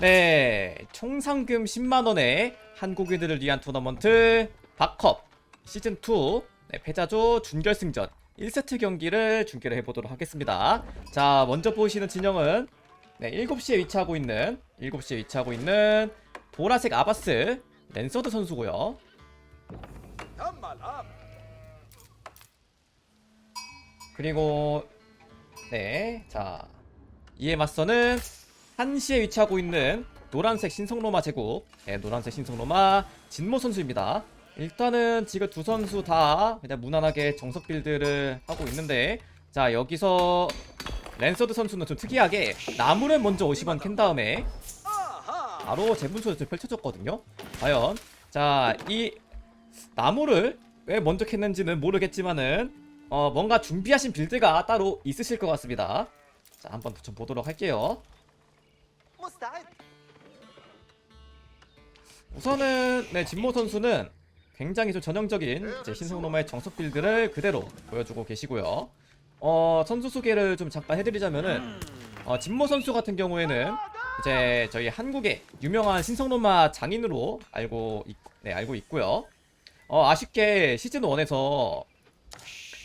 네, 총 상금 10만 원의 한국인들을 위한 토너먼트 박컵 시즌 2 네, 패자조 준결승전 1세트 경기를 중계를 해보도록 하겠습니다. 자, 먼저 보이시는 진영은 네, 7시에 위치하고 있는 7시에 위치하고 있는 보라색 아바스 랜서드 선수고요. 그리고 네, 자 이에 맞서는 1시에 위치하고 있는 노란색 신성로마 제국 네, 노란색 신성로마 진모 선수입니다. 일단은 지금 두 선수 다 그냥 무난하게 정석 빌드를 하고 있는데 자 여기서 랜서드 선수는 좀 특이하게 나무를 먼저 50원 캔 다음에 바로 재분소를 펼쳐줬거든요. 과연 자 이 나무를 왜 먼저 캤는지는 모르겠지만은 어 뭔가 준비하신 빌드가 따로 있으실 것 같습니다. 자 한번 좀 보도록 할게요. 우선은 네 진모 선수는 굉장히 좀 전형적인 이제 신성노마의 정석 빌드를 그대로 보여주고 계시고요. 어 선수 소개를 좀 잠깐 해드리자면은 어, 진모 선수 같은 경우에는 이제 저희 한국의 유명한 신성로마 장인으로 알고 있, 네, 알고 있고요. 어, 아쉽게 시즌 1에서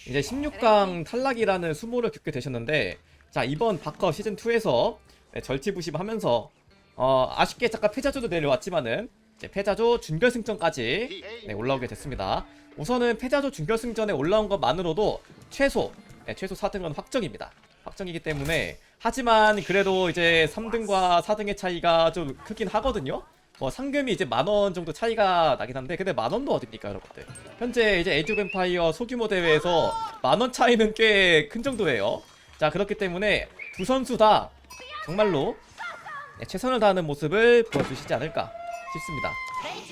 이제 16강 탈락이라는 수모를 겪게 되셨는데 자 이번 바커 시즌 2에서 네, 절치부심하면서 어 아쉽게 잠깐 패자조도 내려왔지만은 이제 패자조 준결승전까지 네, 올라오게 됐습니다. 우선은 패자조 준결승전에 올라온 것만으로도 최소 네, 최소 4등은 확정입니다. 확정이기 때문에 하지만 그래도 이제 3등과 4등의 차이가 좀 크긴 하거든요. 뭐 상금이 이제 만 원 정도 차이가 나긴 한데 근데 만 원도 어딥니까 여러분들 현재 이제 에이즈 뱀파이어 소규모 대회에서 만 원 차이는 꽤 큰 정도예요 자 그렇기 때문에 두 선수 다 정말로 네, 최선을 다하는 모습을 보여주시지 않을까 싶습니다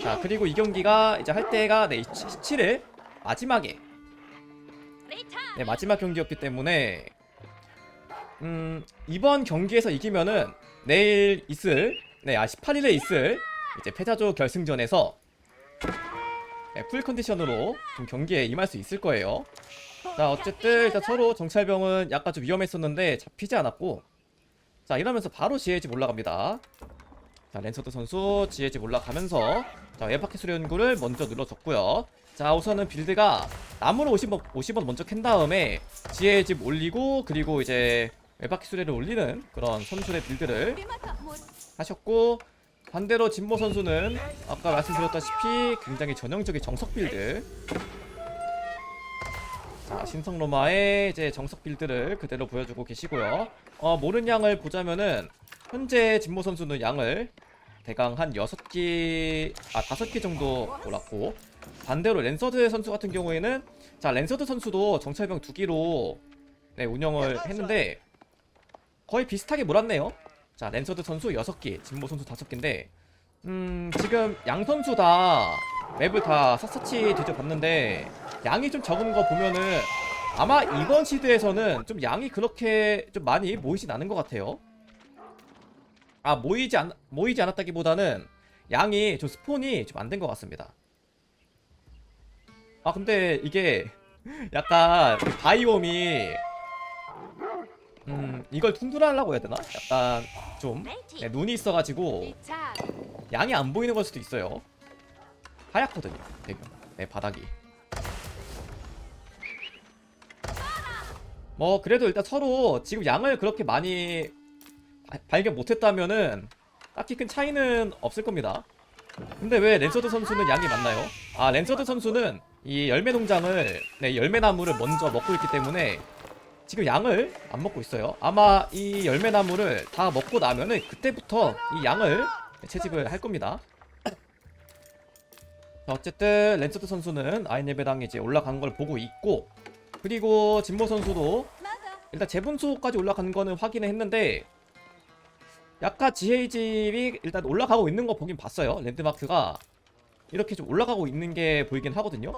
자 그리고 이 경기가 이제 할 때가 네 17일 마지막에 네 마지막 경기였기 때문에 음 이번 경기에서 이기면은 내일 있을 네 아 18일에 있을 이제 패자조 결승전에서 네, 풀 컨디션으로 좀 경기에 임할 수 있을 거예요. 자 어쨌든 일단 서로 정찰병은 약간 좀 위험했었는데 잡히지 않았고 자 이러면서 바로 지혜집 올라갑니다. 자 랜서드 선수 지혜집 올라가면서 자 웹파켓 수련구를 먼저 눌러줬고요. 자 우선은 빌드가 나무로 50원, 50원 먼저 캔 다음에 지혜집 올리고 그리고 이제 웹파켓 수레를 올리는 그런 선수의 빌드를 하셨고 반대로 진모 선수는 아까 말씀드렸다시피 굉장히 전형적인 정석 빌드 자 신성 로마의 이제 정석 빌드를 그대로 보여주고 계시고요. 어 모른 양을 보자면은 현재 진모 선수는 양을 대강 한 6개 아 5개 정도 몰았고 반대로 랜서드 선수 같은 경우에는 자 랜서드 선수도 정찰병 두 기로 네 운영을 했는데 거의 비슷하게 몰았네요. 자 랜서드 선수 6개 진모 선수 5개인데 음 지금 양 선수 다 맵을 다 샅샅이 뒤져봤는데 양이 좀 적은 거 보면은 아마 이번 시드에서는 좀 양이 그렇게 좀 많이 모이진 않은 것 같아요 아 모이지 않 모이지 않았다기보다는 양이 좀 스폰이 좀 안 된 것 같습니다 아 근데 이게 약간 그 바이옴이 음 이걸 퉁두라하려고 해야 되나? 약간 좀 네, 눈이 있어가지고 양이 안 보이는 걸 수도 있어요. 하얗거든요. 되게. 네 바닥이. 뭐 그래도 일단 서로 지금 양을 그렇게 많이 바- 발견 못했다면은 딱히 큰 차이는 없을 겁니다. 근데 왜 랜서드 선수는 양이 많나요? 아 랜서드 선수는 이 열매 농장을 네 열매 나무를 먼저 먹고 있기 때문에 지금 양을 안 먹고 있어요. 아마 이 열매 나무를 다 먹고 나면은 그때부터 이 양을 채집을 할 겁니다. 자, 어쨌든 랜서드 선수는 아이네베당에 이제 올라간 걸 보고 있고 그리고 진모 선수도 일단 재분소까지 올라간 거는 확인을 했는데 약간 지헤이집이 일단 올라가고 있는 거 보긴 봤어요. 랜드마크가 이렇게 좀 올라가고 있는 게 보이긴 하거든요.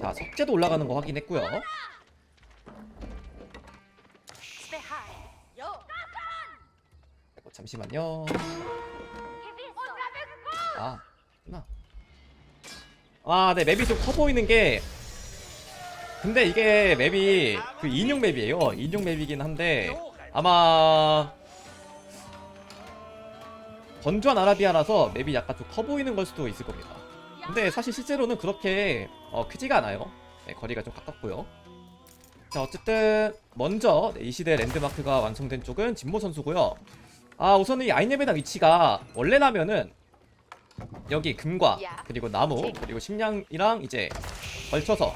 자, 석재도 올라가는 거 확인했고요. 어, 잠시만요. 아, 나. 아, 네, 맵이 좀 커 보이는 게. 근데 이게 맵이 그 인용 맵이에요. 인용 맵이긴 한데 아마 건조한 아라비아라서 맵이 약간 좀 커 보이는 걸 수도 있을 겁니다. 근데 사실 실제로는 그렇게 어, 크지가 않아요. 네, 거리가 좀 가깝고요. 자 어쨌든 먼저 네, 이 시대 랜드마크가 완성된 쪽은 진모 선수고요. 아 우선은 이 아이네베다 위치가 원래라면은 여기 금과 그리고 나무 그리고 식량이랑 이제 걸쳐서?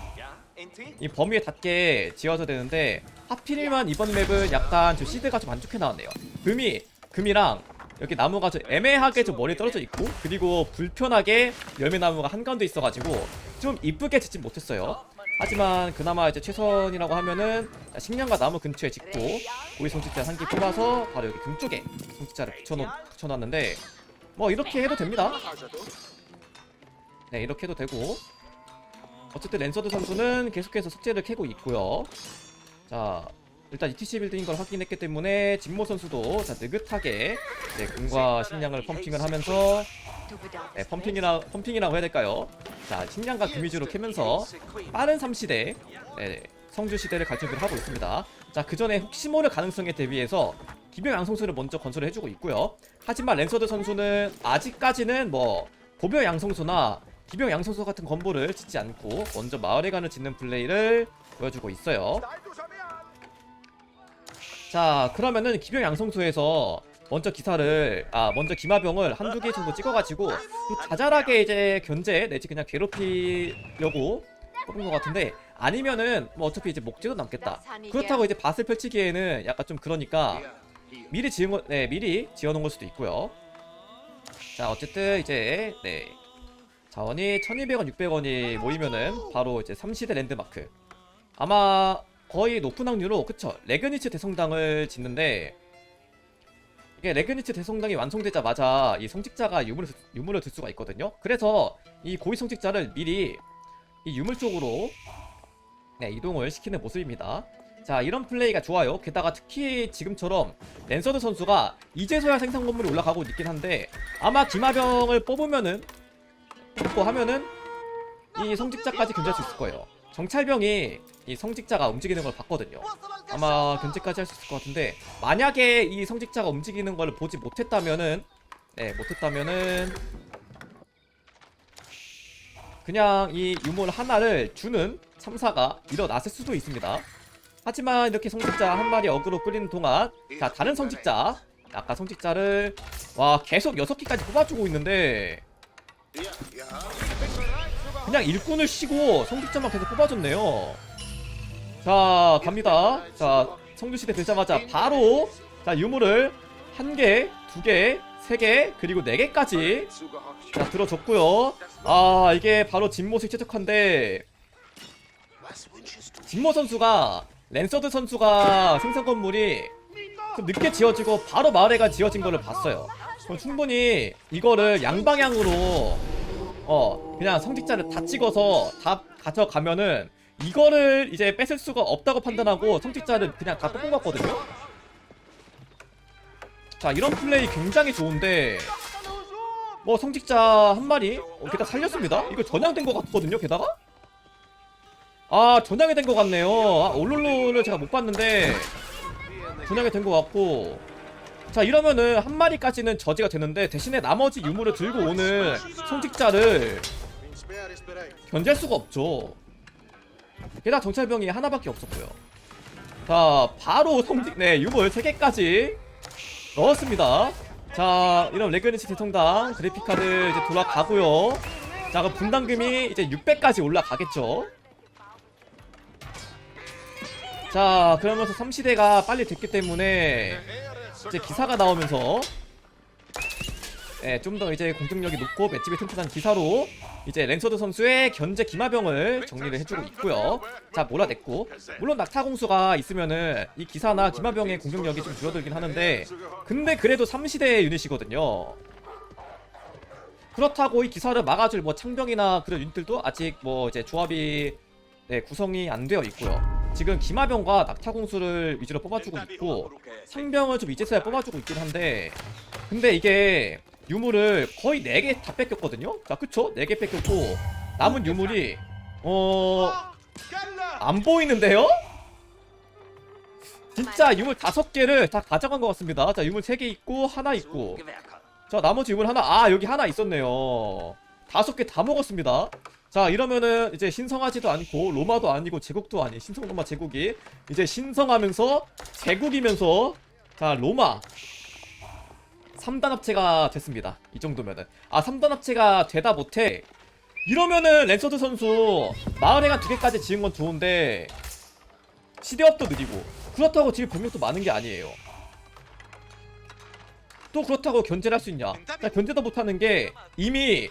이 범위에 닿게 지어져 되는데 하필이면 이번 맵은 약간 좀 시드가 좀 안 좋게 나왔네요. 금이 금이랑 여기 나무가 좀 애매하게 좀 멀리 떨어져 있고 그리고 불편하게 열매 나무가 한가운데 있어가지고 좀 이쁘게 짓진 못했어요. 하지만 그나마 이제 최선이라고 하면은 식량과 나무 근처에 짓고 오이 송직자 한개 뽑아서 바로 여기 금 쪽에 송직자를 붙여놓, 붙여놨는데 뭐 이렇게 해도 됩니다. 네 이렇게 해도 되고 어쨌든 랜서드 선수는 계속해서 숙제를 캐고 있고요. 자, 일단 ETC 빌드인 걸 확인했기 때문에 진모 선수도 자 느긋하게 네, 금과 식량을 펌핑을 하면서 네, 펌핑이라 펌핑이라고 해야 될까요? 자, 식량과 금 위주로 캐면서 빠른 3시대 네, 성주 시대를 갈 준비를 하고 있습니다. 자, 그 전에 혹시 모를 가능성에 대비해서 기병 양성소를 먼저 건설을 해주고 있고요. 하지만 랜서드 선수는 아직까지는 뭐 보병 양성소나 기병 양성소 같은 건물을 짓지 않고 먼저 마을에 가는 짓는 플레이를 보여주고 있어요. 자, 그러면은 기병 양성소에서 먼저 기사를 아 먼저 기마병을 한두 개 정도 찍어가지고 그 자잘하게 이제 견제 내지 그냥 괴롭히려고 뽑은 것 같은데 아니면은 뭐 어차피 이제 목재도 남겠다. 그렇다고 이제 밭을 펼치기에는 약간 좀 그러니까 미리 지은 거, 네 미리 지어놓은 걸 수도 있고요. 자 어쨌든 이제 네 자원이 1,200원, 600원이 모이면은 바로 이제 3시대 랜드마크. 아마 거의 높은 확률로 그쵸 레그니츠 대성당을 짓는데 이게 레그니츠 대성당이 완성되자마자 이 성직자가 유물을 들- 유물을 들 수가 있거든요. 그래서 이 고위 성직자를 미리 이 유물 쪽으로 네 이동을 시키는 모습입니다. 자 이런 플레이가 좋아요. 게다가 특히 지금처럼 랜서드 선수가 이제서야 생산 건물이 올라가고 있긴 한데 아마 기마병을 뽑으면은 뽑고 하면은 이 성직자까지 견제할 수 있을 거예요. 정찰병이 이 성직자가 움직이는 걸 봤거든요. 아마 견제까지 할 수 있을 것 같은데 만약에 이 성직자가 움직이는 걸 보지 못했다면은 네 못했다면은 그냥 이 유물 하나를 주는 참사가 일어났을 수도 있습니다. 하지만 이렇게 성직자 한 마리 어그로 끌리는 동안 자 다른 성직자 아까 성직자를 와 계속 6개까지 뽑아주고 있는데 그냥 일꾼을 쉬고 성직자만 계속 뽑아줬네요. 자 갑니다. 자 성주시대 되자마자 바로 자 유물을 한 개, 두 개, 세 개, 그리고 네 개까지 자 들어줬고요. 아 이게 바로 진모식 최적화인데 진모 선수가 랜서드 선수가 생산 건물이 좀 늦게 지어지고 바로 마을에가 지어진 거를 봤어요. 그럼 충분히 이거를 양방향으로 어 그냥 성직자를 다 찍어서 다 가져가면은 이거를 이제 뺏을 수가 없다고 판단하고 성직자를 그냥 다 뽑은 거거든요. 자 이런 플레이 굉장히 좋은데 뭐 성직자 한 마리 어, 게다가 살렸습니다. 이거 전향된 것 같거든요. 게다가 아 전향이 된 것 같네요. 아, 올롤로를 제가 못 봤는데 전향이 된 것 같고 자 이러면은 한 마리까지는 저지가 되는데 대신에 나머지 유물을 들고 오는 성직자를 견제할 수가 없죠. 게다가 정찰병이 하나밖에 없었고요. 자 바로 성직 네 유물 3개까지 넣었습니다. 자 이런 레그니치 대통당 그래픽카드 이제 돌아가고요. 자 그럼 분담금이 이제 600까지 올라가겠죠. 자 그러면서 3시대가 빨리 됐기 때문에 이제 기사가 나오면서 네, 좀더 이제 공격력이 높고 맷집이 튼튼한 기사로 이제 랜서드 선수의 견제 기마병을 정리를 해주고 있고요. 자 몰아냈고 물론 낙타공수가 있으면은 이 기사나 기마병의 공격력이 좀 줄어들긴 하는데 근데 그래도 3시대 유닛이거든요. 그렇다고 이 기사를 막아줄 뭐 창병이나 그런 유닛들도 아직 뭐 이제 조합이 네, 구성이 안 되어 있고요. 지금 기마병과 낙타공수를 위주로 뽑아주고 있고 상병을 좀 이제서야 뽑아주고 있긴 한데 근데 이게 유물을 거의 4개 다 뺏겼거든요? 자 그쵸? 4개 뺏겼고 남은 유물이 어... 안 보이는데요? 진짜 유물 5개를 다 가져간 것 같습니다. 자 유물 3개 있고 하나 있고. 자 나머지 유물 하나 아 여기 하나 있었네요. 다섯 개다 먹었습니다 자 이러면은 이제 신성하지도 않고 로마도 아니고 제국도 아닌 신성 로마 제국이 이제 신성하면서 제국이면서 자 로마 3단 합체가 됐습니다. 이 정도면은. 아 3단 합체가 되다 못해 이러면은 랜서드 선수 마을회관 두 개까지 지은 건 좋은데 시대업도 느리고 그렇다고 지금 병력도 많은 게 아니에요. 또 그렇다고 견제를 할 수 있냐? 자, 견제도 못하는 게 이미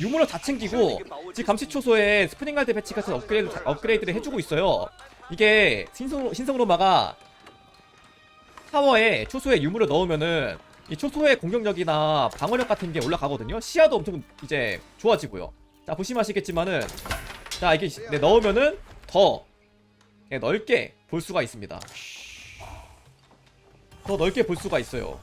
유물을 다 챙기고 지금 감시초소에 스프링갈드 배치 같은 업그레이드, 업그레이드를 해주고 있어요. 이게 신성, 신성로마가 타워에 초소에 유물을 넣으면은 이 초소의 공격력이나 방어력 같은 게 올라가거든요. 시야도 엄청 이제 좋아지고요. 자 보시면 아시겠지만은 자 이게 시- 네, 넣으면은 더 네, 넓게 볼 수가 있습니다. 더 넓게 볼 수가 있어요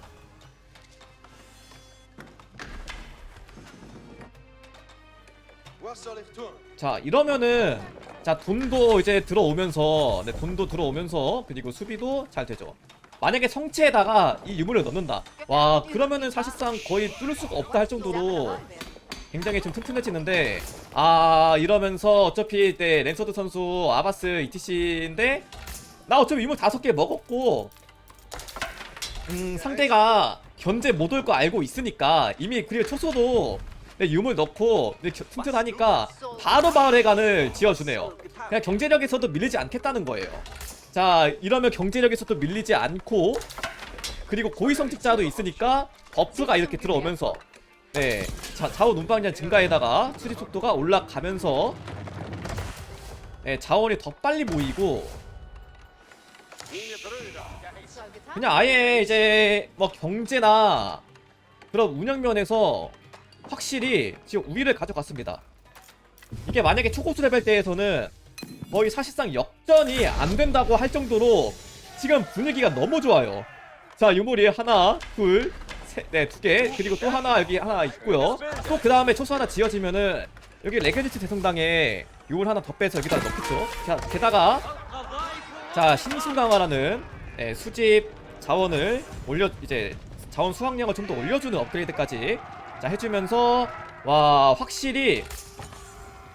자 이러면은 자 돈도 이제 들어오면서 네 돈도 들어오면서 그리고 수비도 잘 되죠. 만약에 성체에다가 이 유물을 넣는다. 와 그러면은 사실상 거의 뚫을 수가 없다 할 정도로 굉장히 좀 튼튼해지는데 아 이러면서 어차피 네 랜서드 선수 아바스 ETC인데 나 어차피 유물 다섯 개 먹었고 음 상대가 견제 못 올 거 알고 있으니까 이미 그리고 초소도 네, 유물 넣고 튼튼하니까 바로 마을회관을 지어주네요. 그냥 경제력에서도 밀리지 않겠다는 거예요. 자 이러면 경제력에서도 밀리지 않고 그리고 고위성직자도 있으니까 버프가 이렇게 들어오면서 네 자, 좌우 눈방향 증가에다가 수리 속도가 올라가면서 네, 자원이 더 빨리 모이고 그냥 아예 이제 뭐 경제나 그런 운영 면에서 확실히 지금 우위를 가져갔습니다. 이게 만약에 초고수 레벨 때에서는 거의 사실상 역전이 안 된다고 할 정도로 지금 분위기가 너무 좋아요. 자 유물이 하나, 둘, 셋, 네, 두 개, 그리고 또 하나 여기 하나 있고요. 또 그 다음에 초수 하나 지어지면은 여기 레게니치 대성당에 유물 하나 더 빼서 여기다 넣겠죠. 자 게다가 자 신신강화라는 네, 수집 자원을 올려 이제 자원 수확량을 좀 더 올려주는 업그레이드까지 자 해주면서 와 확실히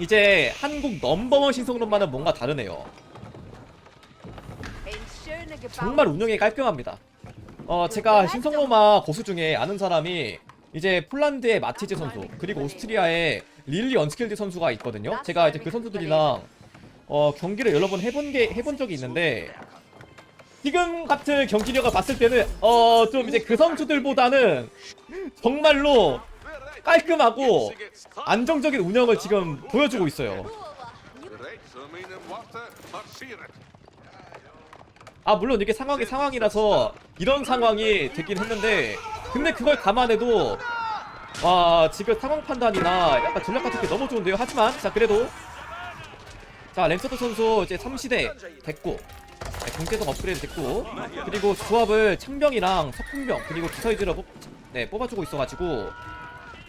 이제 한국 넘버원 신성론만은 뭔가 다르네요. 정말 운영이 깔끔합니다. 어 제가 신성로마 고수 중에 아는 사람이 이제 폴란드의 마티즈 선수 그리고 오스트리아의 릴리 언스킬드 선수가 있거든요. 제가 이제 그 선수들이랑 어 경기를 여러 번 해본 게 해본 적이 있는데 지금 같은 경기력을 봤을 때는 어 좀 이제 그 선수들보다는 정말로 깔끔하고 안정적인 운영을 지금 보여주고 있어요. 아 물론 이게 상황이 상황이라서 이런 상황이 되긴 했는데 근데 그걸 감안해도 와 지금 상황 판단이나 약간 전략 같은 게 너무 좋은데요. 하지만 자 그래도 자 랜서드 선수 이제 3시대 됐고 네, 경제성 업그레이드 됐고 그리고 조합을 창병이랑 석궁병 그리고 기서이즈로 뽑, 네, 뽑아주고 있어가지고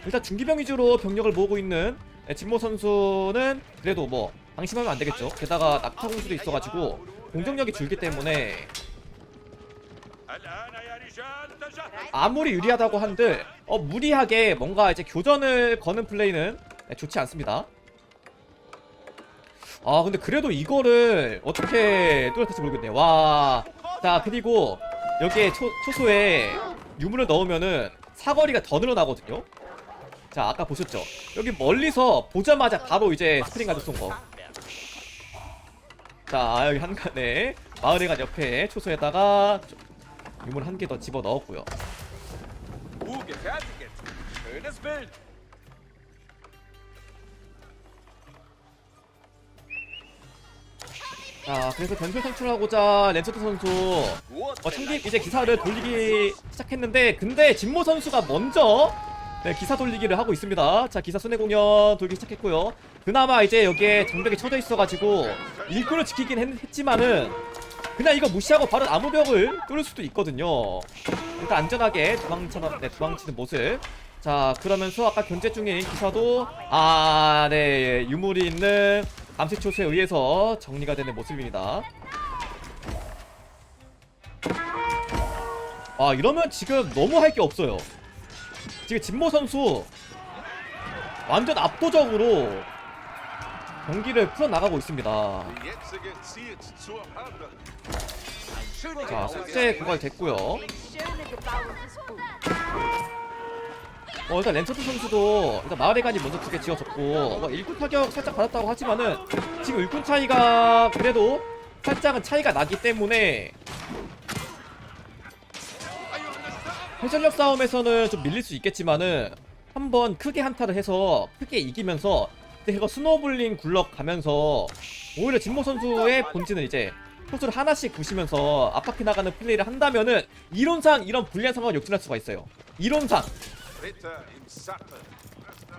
일단 중기병 위주로 병력을 모으고 있는 네, 진모 선수는 그래도 뭐 방심하면 안 되겠죠. 게다가 낙타 공수도 있어가지고 공격력이 줄기 때문에 아무리 유리하다고 한들 어 무리하게 뭔가 이제 교전을 거는 플레이는 네, 좋지 않습니다. 아 근데 그래도 이거를 어떻게 뚫었을지 모르겠네요. 와. 자 그리고 여기에 초, 초소에 유물을 넣으면은 사거리가 더 늘어나거든요. 자 아까 보셨죠? 여기 멀리서 보자마자 바로 이제 스프링 가드 쏜 거. 자 여기 한 칸에 마을회관 옆에 초소에다가 유물 한 개 더 집어 넣었고요. 자 그래서 변수 창출하고자 랜서트 선수 어, 참기 이제 기사를 돌리기 시작했는데 근데 진모 선수가 먼저 네, 기사 돌리기를 하고 있습니다. 자 기사 순회 공연 돌기 시작했고요. 그나마 이제 여기에 장벽이 쳐져 있어가지고 일꾼을 지키긴 했, 했지만은 그냥 이거 무시하고 바로 나무벽을 뚫을 수도 있거든요. 일단 안전하게 도망쳐, 네, 도망치는 모습. 자 그러면서 아까 견제 중인 기사도 아네 유물이 있는 감시초소에 의해서 정리가 되는 모습입니다. 아 이러면 지금 너무 할 게 없어요. 지금 진모 선수 완전 압도적으로 경기를 풀어나가고 있습니다. 자, 숙제 gebauentes Gut. 어, 일단 랜처드 선수도 일단 마을의 간이 먼저 두 개 지어졌고 뭐 일꾼 타격 살짝 받았다고 하지만은 지금 일꾼 차이가 그래도 살짝은 차이가 나기 때문에 해전력 싸움에서는 좀 밀릴 수 있겠지만은 한번 크게 한타를 해서 크게 이기면서 이거 스노블링 굴러가면서 오히려 진모 선수의 본진은 이제 토스를 하나씩 부시면서 압박해 나가는 플레이를 한다면은 이론상 이런 불리한 상황을 역전할 수가 있어요. 이론상.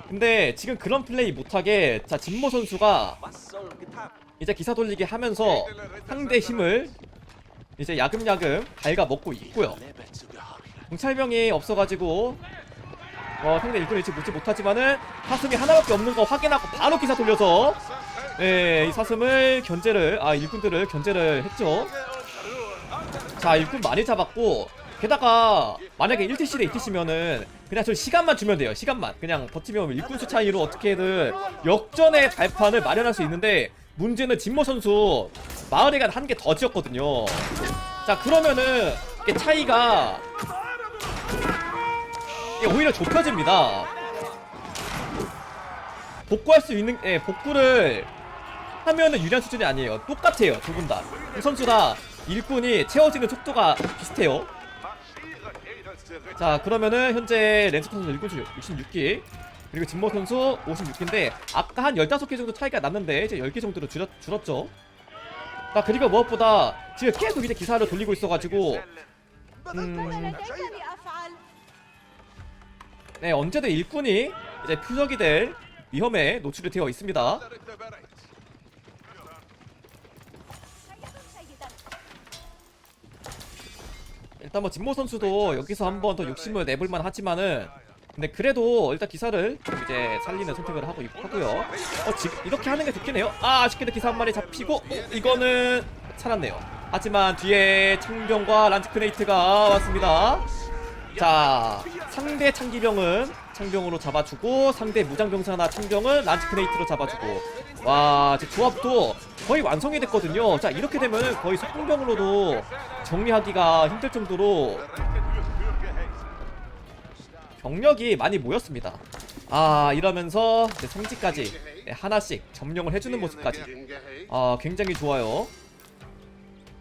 근데 지금 그런 플레이 못하게 자 진모 선수가? 이제 기사 돌리기 하면서 상대 힘을 이제 야금야금 갉아 먹고 있고요. 경찰병이 없어가지고 어, 상대 일꾼을 잃지 못지 못하지만은 사슴이 하나밖에 없는 거 확인하고 바로 기사 돌려서 예, 이 사슴을 견제를 아 일꾼들을 견제를 했죠. 자 일꾼 많이 잡았고 게다가 만약에 1TC대 2TC면은 그냥 저 시간만 주면 돼요 시간만 그냥 버티면 일꾼 수 차이로 어떻게든 역전의 발판을 마련할 수 있는데 문제는 진모 선수 마을에 간 한 개 더 지었거든요 자 그러면은 차이가 이게 오히려 좁혀집니다. 복구할 수 있는 예 복구를 하면은 유리한 수준이 아니에요. 똑같아요 두 분 다. 두 선수 다 일꾼이 채워지는 속도가 비슷해요. 자 그러면은 현재 랜스 선수 일꾼 수 66기 그리고 진모 선수 56기인데 아까 한 15개 정도 차이가 났는데 이제 10개 정도로 줄었, 줄었죠. 자 그리고 무엇보다 지금 계속 이제 기사를 돌리고 있어가지고 음. 음. 음. 네, 언제든 일꾼이 이제 표적이 될 위험에 노출이 되어 있습니다. 일단 뭐 진모 선수도 여기서 한번 더 욕심을 내볼만 하지만은 근데 그래도 일단 기사를 좀 이제 살리는 선택을 하고 있고요 어, 지, 이렇게 하는 게 좋겠네요. 아, 아쉽게도 기사 한 마리 잡히고 어, 이거는 살았네요. 하지만 뒤에 창병과 란치크네이트가 왔습니다. 자 상대 창기병은 창병으로 잡아주고 상대 무장병사나 창병은 란치크네이트로 잡아주고 와 이제 조합도 거의 완성이 됐거든요. 자 이렇게 되면 거의 속공병으로도 정리하기가 힘들 정도로 병력이 많이 모였습니다. 아 이러면서 이제 성지까지 네, 하나씩 점령을 해주는 모습까지 아 굉장히 좋아요.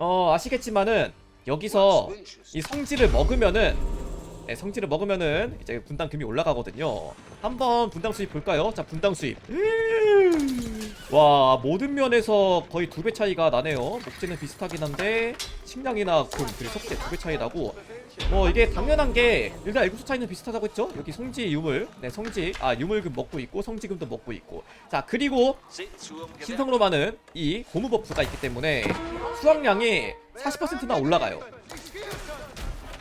어 아시겠지만은 여기서 이 성지를 먹으면은 네, 성지를 먹으면은 이제 분당 금이 올라가거든요. 한번 분당 수입 볼까요? 자 분당 수입. 와 모든 면에서 거의 두 배 차이가 나네요. 목재는 비슷하긴 한데 식량이나 금 그리고 석재 두 배 차이 나고 뭐 이게 당연한 게 일단 애국수 차이는 비슷하다고 했죠? 여기 성지 유물. 네 성지. 아 유물금 먹고 있고 성지금도 먹고 있고. 자 그리고 신성로마는 이 고무 버프가 있기 때문에 수확량이 40%나 올라가요.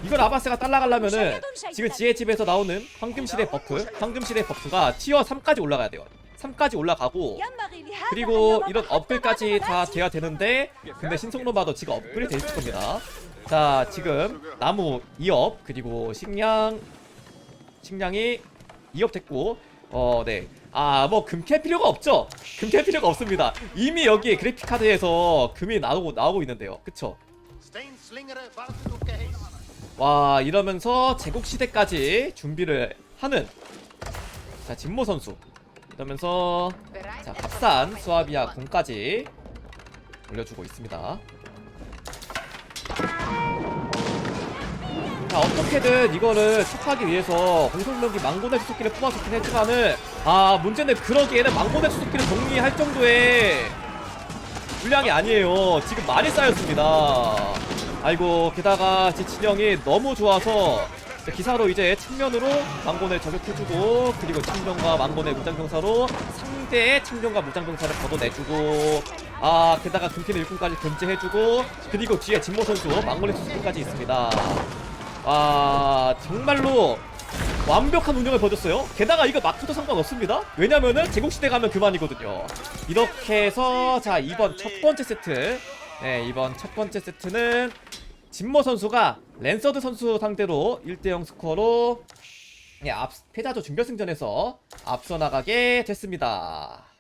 이걸 아바스가 따라가려면은 지금 지혜 집에서 나오는 황금시대 버프 황금시대 버프가 티어 3까지 올라가야 돼요. 3까지 올라가고 그리고 이런 업글까지 다 돼야 되는데 근데 신성로마도 지금 업글이 될 겁니다. 자 지금 나무 2업 그리고 식량 식량이 2업 됐고 어네 아 뭐 금 캘 필요가 없죠? 금 캘 필요가 없습니다. 이미 여기 그래픽 카드에서 금이 나오고 나오고 있는데요. 그쵸. 와 이러면서 제국 시대까지 준비를 하는 자 진모 선수. 이러면서 자 값싼 수아비아 궁까지 올려주고 있습니다. 자 어떻게든 이거를 척하기 위해서 공성병기 망고대 수수께를 뽑아줬긴 했지만은 아 문제는 그러기에는 망고대 수수께를 정리할 정도의 물량이 아니에요. 지금 많이 쌓였습니다. 아이고 게다가 제 진영이 너무 좋아서 기사로 이제 측면으로 망곤을 저격해주고 그리고 측면과 망곤의 무장병사로 상대의 측면과 무장병사를 걷어내주고 아 게다가 금키는 일꾼까지 견제해주고 그리고 뒤에 진모 선수 망곤의 수수께까지 있습니다 아 정말로 완벽한 운영을 벌였어요. 게다가 이거 마크도 상관없습니다. 왜냐면은 제국시대 가면 그만이거든요. 이렇게 해서 자 이번 첫 번째 세트 네 이번 첫 번째 세트는 진모 선수가 랜서드 선수 상대로 1대0 스코어로 네, 앞 패자조 준결승전에서 앞서 나가게 됐습니다.